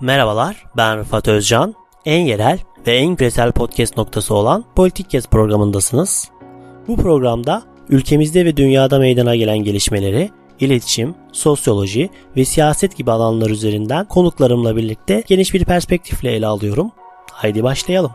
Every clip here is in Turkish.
Merhabalar, ben Rıfat Özcan. En yerel ve en küresel podcast noktası olan Politik Kes programındasınız. Bu programda ülkemizde ve dünyada meydana gelen gelişmeleri, iletişim, sosyoloji ve siyaset gibi alanlar üzerinden konuklarımla birlikte geniş bir perspektifle ele alıyorum. Haydi başlayalım.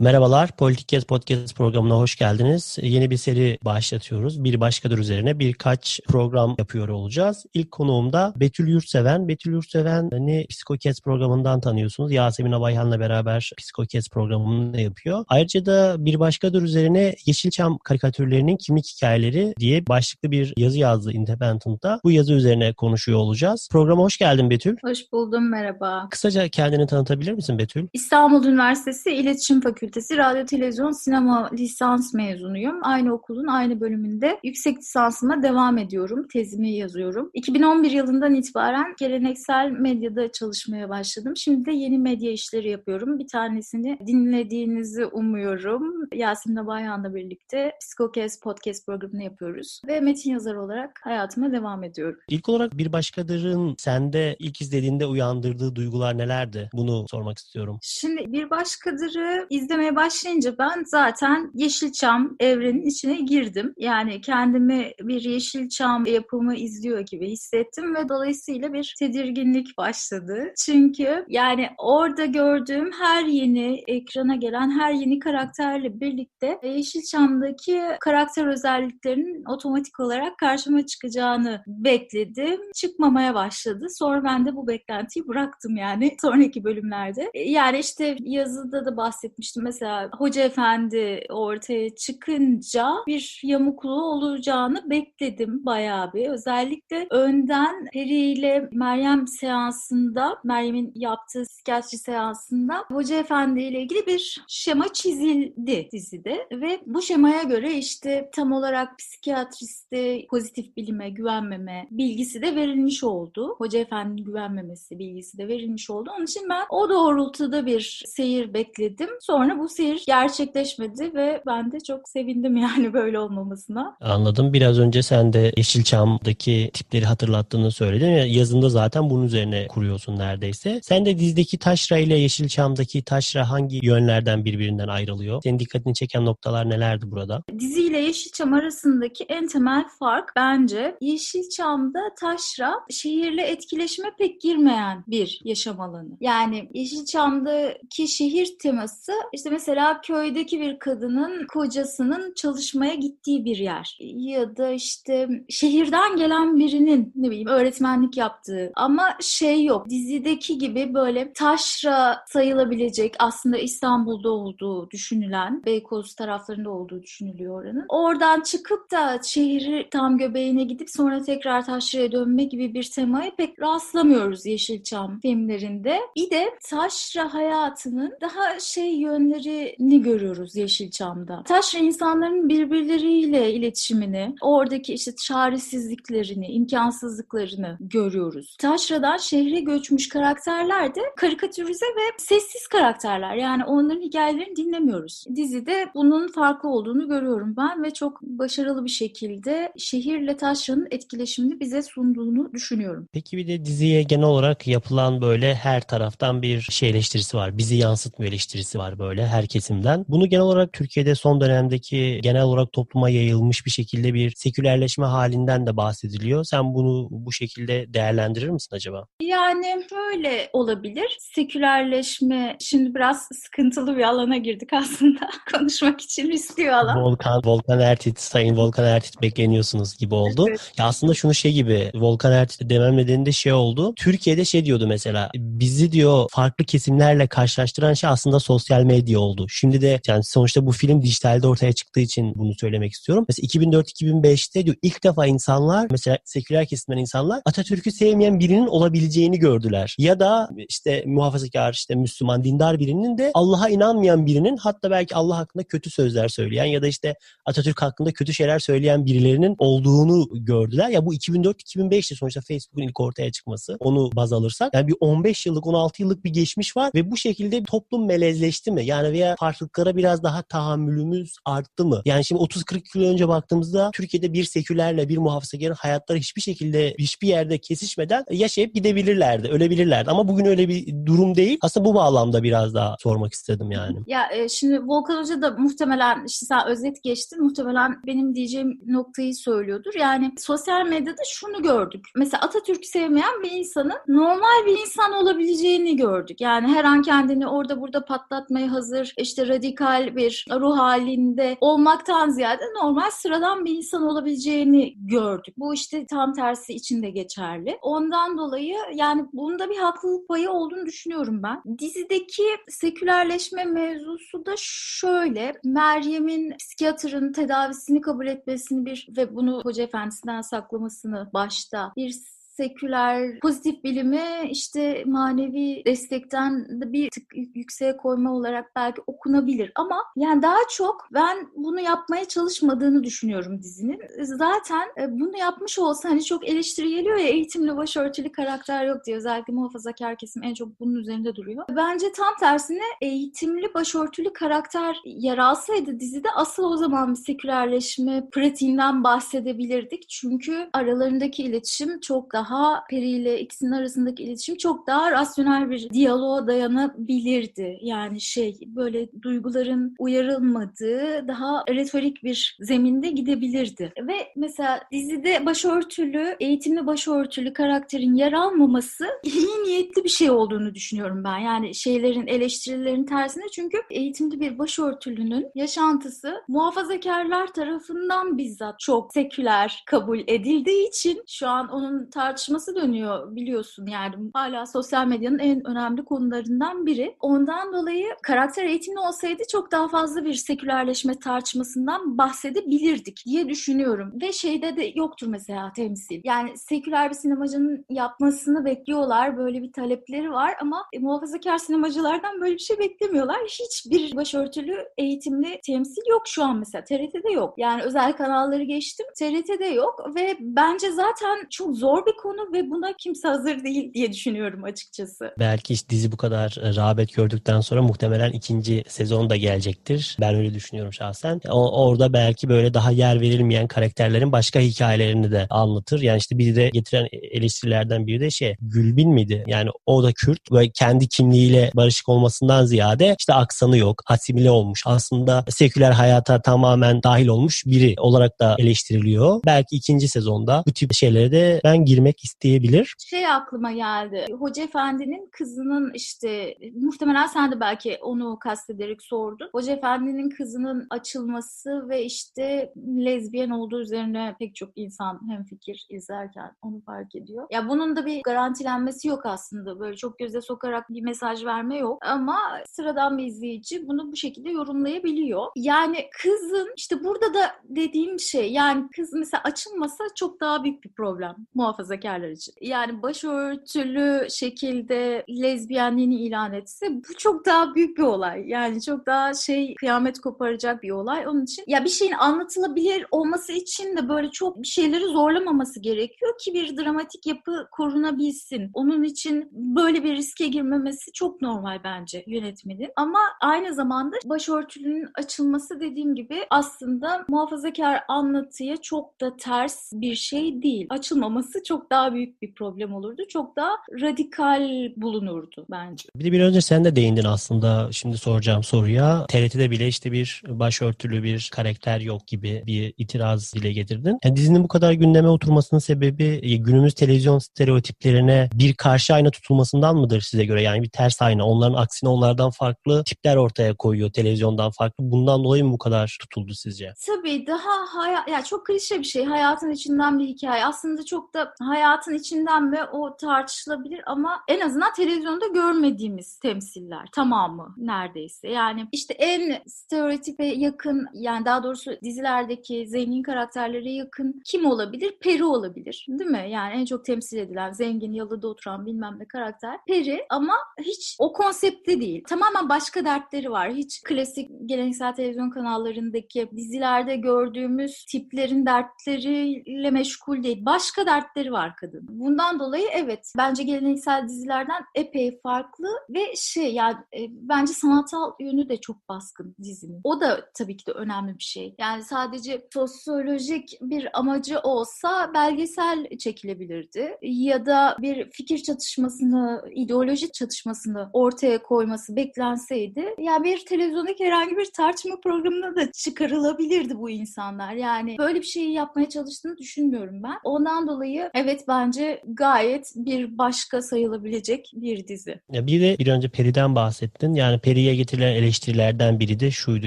Merhabalar, Politik Kes Podcast programına hoş geldiniz. Yeni bir seri başlatıyoruz. Bir başkadır üzerine birkaç program yapıyor olacağız. İlk konuğum da Betül Yurtseven. Betül Yurtseven'i Psikokes programından tanıyorsunuz. Yasemin Abayhan'la beraber Psikokes programını yapıyor. Ayrıca da bir başkadır üzerine Yeşilçam karikatürlerinin kimlik hikayeleri diye başlıklı bir yazı yazdı Independent'ta. Bu yazı üzerine konuşuyor olacağız. Programa hoş geldin Betül. Hoş buldum, merhaba. Kısaca kendini tanıtabilir misin Betül? İstanbul Üniversitesi İletişim Fakültesi Radyo, Televizyon, Sinema lisans mezunuyum. Aynı okulun aynı bölümünde yüksek lisansıma devam ediyorum. Tezimi yazıyorum. 2011 yılından itibaren geleneksel medyada çalışmaya başladım. Şimdi de yeni medya işleri yapıyorum. Bir tanesini dinlediğinizi umuyorum. Yasemin Bayhan'la birlikte Psikokes Podcast programını yapıyoruz. Ve metin yazarı olarak hayatıma devam ediyorum. İlk olarak bir başkadırın sende ilk izlediğinde uyandırdığı duygular nelerdi? Bunu sormak istiyorum. Şimdi bir başkadırı izlemeye başlayınca ben zaten Yeşilçam evrenin içine girdim. Yani kendimi bir Yeşilçam yapımı izliyor gibi hissettim ve dolayısıyla bir tedirginlik başladı. Çünkü yani orada gördüğüm her yeni ekrana gelen her yeni karakterle birlikte Yeşilçam'daki karakter özelliklerinin otomatik olarak karşıma çıkacağını bekledim. Çıkmamaya başladı. Sonra ben de bu beklentiyi bıraktım yani sonraki bölümlerde. Yani işte yazıda da bahsetmiştim. Mesela Hoca Efendi ortaya çıkınca bir yamukluğu olacağını bekledim bayağı bir. Özellikle önden Peri ile Meryem seansında, Meryem'in yaptığı psikiyatri seansında Hoca Efendi ile ilgili bir şema çizildi dizide ve bu şemaya göre işte tam olarak psikiyatriste pozitif bilime güvenmeme bilgisi de verilmiş oldu. Hoca Efendi'nin güvenmemesi bilgisi de verilmiş oldu. Onun için ben o doğrultuda bir seyir bekledim. Sonra bu seyir gerçekleşmedi ve ben de çok sevindim yani böyle olmamasına. Anladım. Biraz önce sen de Yeşilçam'daki tipleri hatırlattığını söyledin. Yazında zaten bunun üzerine kuruyorsun neredeyse. Sen de dizdeki Taşra ile Yeşilçam'daki Taşra hangi yönlerden birbirinden ayrılıyor? Senin dikkatini çeken noktalar nelerdi burada? Dizi ile Yeşilçam arasındaki en temel fark bence Yeşilçam'da Taşra şehirle etkileşime pek girmeyen bir yaşam alanı. Yani Yeşilçam'daki şehir teması işte mesela köydeki bir kadının kocasının çalışmaya gittiği bir yer. Ya da işte şehirden gelen birinin ne bileyim öğretmenlik yaptığı ama şey yok. Dizideki gibi böyle taşra sayılabilecek aslında İstanbul'da olduğu düşünülen Beykoz taraflarında olduğu düşünülüyor oranın. Oradan çıkıp da şehri tam göbeğine gidip sonra tekrar taşraya dönme gibi bir temaya pek rastlamıyoruz Yeşilçam filmlerinde. Bir de taşra hayatının daha şey yönlerini görüyoruz Yeşilçam'da. Taşra insanların birbirleriyle iletişimini, oradaki işte çaresizliklerini, imkansızlıklarını görüyoruz. Taşra'dan şehre göçmüş karakterler de karikatürize ve sessiz karakterler. Yani onların hikayelerini dinlemiyoruz. Dizide bunun farklı olduğunu görüyorum ben ve çok başarılı bir şekilde şehirle Taşra'nın etkileşimini bize sunduğunu düşünüyorum. Peki bir de diziye genel olarak yapılan böyle her taraftan bir şey eleştirisi var. Bizi yansıtmıyor eleştirisi var böyle her kesimden. Bunu genel olarak Türkiye'de son dönemdeki genel olarak topluma yayılmış bir şekilde bir sekülerleşme halinden de bahsediliyor. Sen bunu bu şekilde değerlendirir misin acaba? Yani şöyle olabilir. Sekülerleşme şimdi biraz sıkıntılı bir alana girdik aslında. Konuşmak için riskli alan. Volkan, Volkan Ertit, Sayın Volkan Ertit bekleniyorsunuz gibi oldu. Evet. Ya aslında şunu şey gibi Volkan Ertit demem nedeni şey oldu. Türkiye'de şey diyordu mesela bizi diyor farklı kesimlerle karşılaştıran şey aslında sosyal medya oldu. Şimdi de yani sonuçta bu film dijitalde ortaya çıktığı için bunu söylemek istiyorum. Mesela 2004-2005'te diyor ilk defa insanlar mesela seküler kesimden insanlar Atatürk'ü sevmeyen birinin olabileceğini gördüler. Ya da işte muhafazakar işte Müslüman dindar birinin de Allah'a inanmayan birinin hatta belki Allah hakkında kötü sözler söyleyen ya da işte Atatürk hakkında kötü şeyler söyleyen birilerinin olduğunu gördüler. Ya bu 2004-2005'te sonuçta Facebook'un ilk ortaya çıkması. Onu baz alırsak yani bir 15 yıllık 16 yıllık bir geçmiş var ve bu şekilde toplum melezleşti mi? Yani Yani veya farklılıklara biraz daha tahammülümüz arttı mı? Yani şimdi 30-40 yıl önce baktığımızda Türkiye'de bir sekülerle bir muhafazakarın hayatları hiçbir şekilde hiçbir yerde kesişmeden yaşayıp gidebilirlerdi, ölebilirlerdi. Ama bugün öyle bir durum değil. Aslında bu bağlamda biraz daha sormak istedim yani. Ya e, şimdi Volkan Hoca da muhtemelen işte sen özet geçtin. Muhtemelen benim diyeceğim noktayı söylüyordur. Yani sosyal medyada şunu gördük. Mesela Atatürk'ü sevmeyen bir insanın normal bir insan olabileceğini gördük. Yani her an kendini orada burada patlatmaya hazır, işte radikal bir ruh halinde olmaktan ziyade normal sıradan bir insan olabileceğini gördük. Bu işte tam tersi için de geçerli. Ondan dolayı yani bunda bir haklılık payı olduğunu düşünüyorum ben. Dizideki sekülerleşme mevzusu da şöyle. Meryem'in psikiyatrın tedavisini kabul etmesini bir ve bunu hoca efendisinden saklamasını başta bir seküler pozitif bilimi işte manevi destekten de bir tık yükseğe koyma olarak belki okunabilir ama yani daha çok ben bunu yapmaya çalışmadığını düşünüyorum dizinin. Zaten e, bunu yapmış olsa hani çok eleştiri geliyor ya eğitimli başörtülü karakter yok diye özellikle muhafazakar kesim en çok bunun üzerinde duruyor. Bence tam tersine eğitimli başörtülü karakter yer alsaydı dizide asıl o zaman bir sekülerleşme pratiğinden bahsedebilirdik. Çünkü aralarındaki iletişim çok daha daha Peri ile ikisinin arasındaki iletişim çok daha rasyonel bir diyaloğa dayanabilirdi. Yani şey böyle duyguların uyarılmadığı daha retorik bir zeminde gidebilirdi. Ve mesela dizide başörtülü, eğitimli başörtülü karakterin yer almaması iyi niyetli bir şey olduğunu düşünüyorum ben. Yani şeylerin eleştirilerin tersine çünkü eğitimli bir başörtülünün yaşantısı muhafazakarlar tarafından bizzat çok seküler kabul edildiği için şu an onun tartışması tartışması dönüyor biliyorsun yani hala sosyal medyanın en önemli konularından biri. Ondan dolayı karakter eğitimli olsaydı çok daha fazla bir sekülerleşme tartışmasından bahsedebilirdik diye düşünüyorum. Ve şeyde de yoktur mesela temsil. Yani seküler bir sinemacının yapmasını bekliyorlar. Böyle bir talepleri var ama e, muhafazakar sinemacılardan böyle bir şey beklemiyorlar. Hiçbir başörtülü eğitimli temsil yok şu an mesela. TRT'de yok. Yani özel kanalları geçtim. TRT'de yok ve bence zaten çok zor bir konu konu ve buna kimse hazır değil diye düşünüyorum açıkçası. Belki işte dizi bu kadar e, rağbet gördükten sonra muhtemelen ikinci sezon da gelecektir. Ben öyle düşünüyorum şahsen. O, orada belki böyle daha yer verilmeyen karakterlerin başka hikayelerini de anlatır. Yani işte bizi de getiren eleştirilerden biri de şey Gülbin miydi? Yani o da Kürt ve kendi kimliğiyle barışık olmasından ziyade işte aksanı yok, asimile olmuş. Aslında seküler hayata tamamen dahil olmuş biri olarak da eleştiriliyor. Belki ikinci sezonda bu tip şeylere de ben girmek isteyebilir. Şey aklıma geldi. Hoca Efendi'nin kızının işte muhtemelen sen de belki onu kastederek sordun. Hoca Efendi'nin kızının açılması ve işte lezbiyen olduğu üzerine pek çok insan hem fikir izlerken onu fark ediyor. Ya bunun da bir garantilenmesi yok aslında. Böyle çok göze sokarak bir mesaj verme yok. Ama sıradan bir izleyici bunu bu şekilde yorumlayabiliyor. Yani kızın işte burada da dediğim şey yani kız mesela açılmasa çok daha büyük bir problem muhafazakar askerler için. Yani başörtülü şekilde lezbiyenliğini ilan etse bu çok daha büyük bir olay. Yani çok daha şey kıyamet koparacak bir olay. Onun için ya bir şeyin anlatılabilir olması için de böyle çok bir şeyleri zorlamaması gerekiyor ki bir dramatik yapı korunabilsin. Onun için böyle bir riske girmemesi çok normal bence yönetmenin. Ama aynı zamanda başörtülünün açılması dediğim gibi aslında muhafazakar anlatıya çok da ters bir şey değil. Açılmaması çok daha daha büyük bir problem olurdu. Çok daha radikal bulunurdu bence. Bir de bir önce sen de değindin aslında şimdi soracağım soruya. TRT'de bile işte bir başörtülü bir karakter yok gibi bir itiraz dile getirdin. Yani dizinin bu kadar gündeme oturmasının sebebi e, günümüz televizyon stereotiplerine bir karşı ayna tutulmasından mıdır size göre? Yani bir ters ayna. Onların aksine onlardan farklı tipler ortaya koyuyor televizyondan farklı. Bundan dolayı mı bu kadar tutuldu sizce? Tabii daha hayat, ya çok klişe bir şey. Hayatın içinden bir hikaye. Aslında çok da hayat hayatın içinden mi o tartışılabilir ama en azından televizyonda görmediğimiz temsiller tamamı neredeyse. Yani işte en stereotipe yakın yani daha doğrusu dizilerdeki zengin karakterlere yakın kim olabilir? Peri olabilir. Değil mi? Yani en çok temsil edilen zengin yalıda oturan bilmem ne karakter Peri ama hiç o konsepte değil. Tamamen başka dertleri var. Hiç klasik geleneksel televizyon kanallarındaki dizilerde gördüğümüz tiplerin dertleriyle meşgul değil. Başka dertleri var var kadın. Bundan dolayı evet bence geleneksel dizilerden epey farklı ve şey yani e, bence sanatsal yönü de çok baskın dizinin. O da tabii ki de önemli bir şey. Yani sadece sosyolojik bir amacı olsa belgesel çekilebilirdi. Ya da bir fikir çatışmasını, ideoloji çatışmasını ortaya koyması beklenseydi yani bir televizyondaki herhangi bir tartışma programına da çıkarılabilirdi bu insanlar. Yani böyle bir şeyi yapmaya çalıştığını düşünmüyorum ben. Ondan dolayı evet bence gayet bir başka sayılabilecek bir dizi. Ya bir de bir önce Peri'den bahsettin. Yani Peri'ye getirilen eleştirilerden biri de şuydu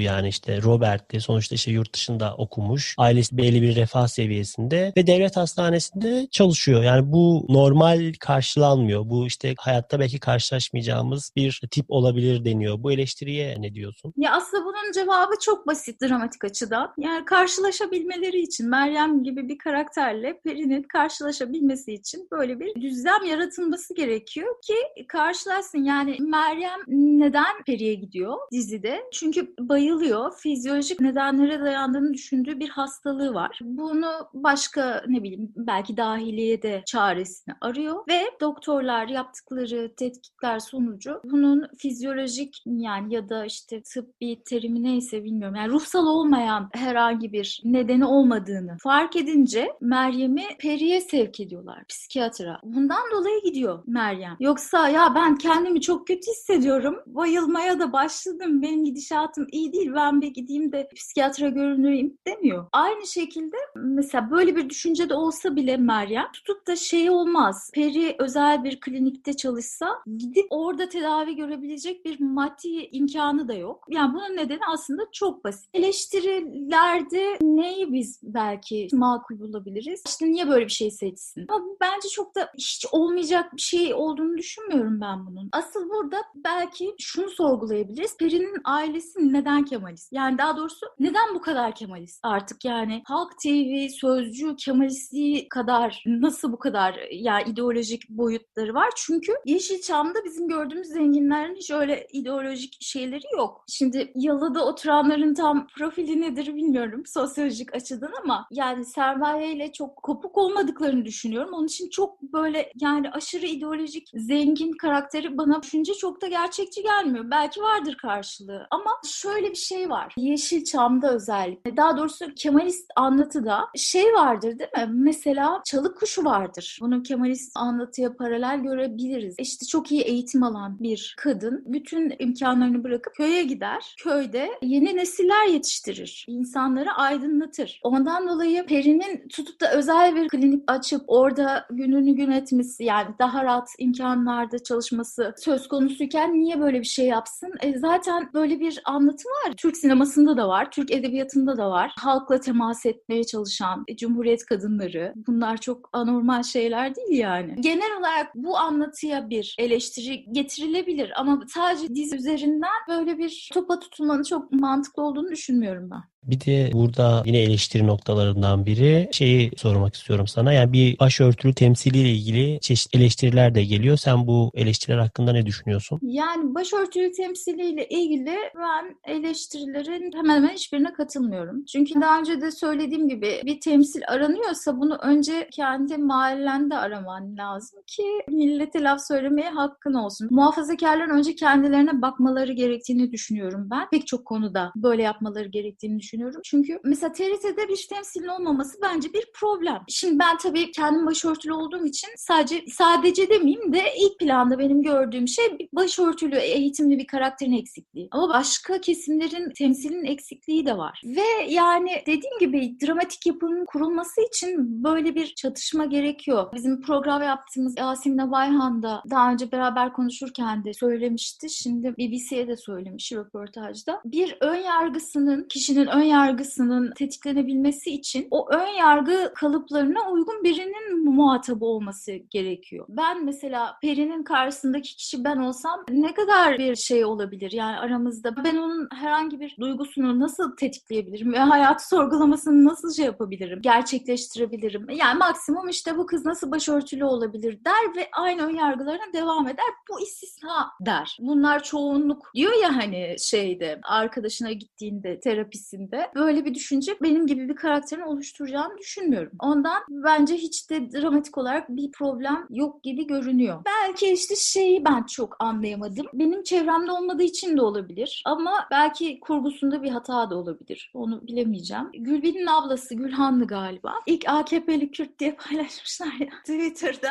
yani işte Robert'ti. Sonuçta işte yurt dışında okumuş. Ailesi belli bir refah seviyesinde ve devlet hastanesinde çalışıyor. Yani bu normal karşılanmıyor. Bu işte hayatta belki karşılaşmayacağımız bir tip olabilir deniyor. Bu eleştiriye ne diyorsun? Ya aslında bunun cevabı çok basit dramatik açıdan. Yani karşılaşabilmeleri için Meryem gibi bir karakterle Peri'nin karşılaşabilmesi için böyle bir düzlem yaratılması gerekiyor ki karşılaşsın. Yani Meryem neden Peri'ye gidiyor dizide? Çünkü bayılıyor. Fizyolojik nedenlere dayandığını düşündüğü bir hastalığı var. Bunu başka ne bileyim belki dahiliye de çaresini arıyor ve doktorlar yaptıkları tetkikler sonucu bunun fizyolojik yani ya da işte tıbbi terimi neyse bilmiyorum. Yani ruhsal olmayan herhangi bir nedeni olmadığını fark edince Meryem'i Peri'ye sevk ediyorlar psikiyatra. Bundan dolayı gidiyor Meryem. Yoksa ya ben kendimi çok kötü hissediyorum. Bayılmaya da başladım. Benim gidişatım iyi değil. Ben bir gideyim de psikiyatra görünüreyim demiyor. Aynı şekilde mesela böyle bir düşüncede olsa bile Meryem tutup da şey olmaz. Peri özel bir klinikte çalışsa gidip orada tedavi görebilecek bir maddi imkanı da yok. Yani bunun nedeni aslında çok basit. Eleştirilerde neyi biz belki makul bulabiliriz? İşte niye böyle bir şey seçsin? Ama bence çok da hiç olmayacak bir şey olduğunu düşünmüyorum ben bunun. Asıl burada belki şunu sorgulayabiliriz. Peri'nin ailesi neden Kemalist? Yani daha doğrusu neden bu kadar Kemalist? Artık yani Halk TV, Sözcü, Kemalistliği kadar nasıl bu kadar yani ideolojik boyutları var? Çünkü Yeşilçam'da bizim gördüğümüz zenginlerin hiç öyle ideolojik şeyleri yok. Şimdi yalıda oturanların tam profili nedir bilmiyorum sosyolojik açıdan ama yani sermayeyle çok kopuk olmadıklarını düşünüyorum. Onun için çok böyle yani aşırı ideolojik zengin karakteri bana düşünce çok da gerçekçi gelmiyor. Belki vardır karşılığı ama şöyle bir şey var. Yeşilçam'da özellikle daha doğrusu Kemalist anlatıda şey vardır değil mi? Mesela çalık kuşu vardır. Bunu Kemalist anlatıya paralel görebiliriz. İşte çok iyi eğitim alan bir kadın bütün imkanlarını bırakıp köye gider. Köyde yeni nesiller yetiştirir. İnsanları aydınlatır. Ondan dolayı Peri'nin tutup da özel bir klinik açıp orada gününü gün etmesi yani daha rahat imkanlarda çalışması söz konusuyken niye böyle bir şey yapsın? E zaten böyle bir anlatı var. Türk sinemasında da var, Türk edebiyatında da var. Halkla temas etmeye çalışan e, Cumhuriyet kadınları. Bunlar çok anormal şeyler değil yani. Genel olarak bu anlatıya bir eleştiri getirilebilir ama sadece dizi üzerinden böyle bir topa tutulmanın çok mantıklı olduğunu düşünmüyorum ben. Bir de burada yine eleştiri noktalarından biri şeyi sormak istiyorum sana. Yani bir başörtülü temsiliyle ilgili çeşitli eleştiriler de geliyor. Sen bu eleştiriler hakkında ne düşünüyorsun? Yani başörtülü temsiliyle ilgili ben eleştirilerin hemen hemen hiçbirine katılmıyorum. Çünkü daha önce de söylediğim gibi bir temsil aranıyorsa bunu önce kendi mahallende araman lazım ki millete laf söylemeye hakkın olsun. Muhafazakarların önce kendilerine bakmaları gerektiğini düşünüyorum ben. Pek çok konuda böyle yapmaları gerektiğini düşünüyorum. Çünkü mesela TRT'de bir temsilin olmaması bence bir problem. Şimdi ben tabii kendim başörtülü olduğum için sadece sadece demeyeyim de ilk planda benim gördüğüm şey başörtülü eğitimli bir karakterin eksikliği. Ama başka kesimlerin temsilinin eksikliği de var. Ve yani dediğim gibi dramatik yapının kurulması için böyle bir çatışma gerekiyor. Bizim program yaptığımız Yasemin Bayhan da daha önce beraber konuşurken de söylemişti. Şimdi BBC'ye de söylemiş röportajda. Bir ön yargısının kişinin ön yargısının tetiklenebilmesi için o ön yargı kalıplarına uygun birinin muhatabı olması gerekiyor. Ben mesela Peri'nin karşısındaki kişi ben olsam ne kadar bir şey olabilir yani aramızda ben onun herhangi bir duygusunu nasıl tetikleyebilirim ve hayatı sorgulamasını nasıl şey yapabilirim, gerçekleştirebilirim. Yani maksimum işte bu kız nasıl başörtülü olabilir der ve aynı ön yargılarına devam eder. Bu istisna der. Bunlar çoğunluk diyor ya hani şeyde arkadaşına gittiğinde terapisinde de böyle bir düşünce benim gibi bir karakterin oluşturacağını düşünmüyorum. Ondan bence hiç de dramatik olarak bir problem yok gibi görünüyor. Belki işte şeyi ben çok anlayamadım. Benim çevremde olmadığı için de olabilir. Ama belki kurgusunda bir hata da olabilir. Onu bilemeyeceğim. Gülben'in ablası Gülhanlı galiba. İlk AKP'li Kürt diye paylaşmışlar ya Twitter'da.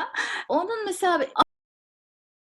Onun mesela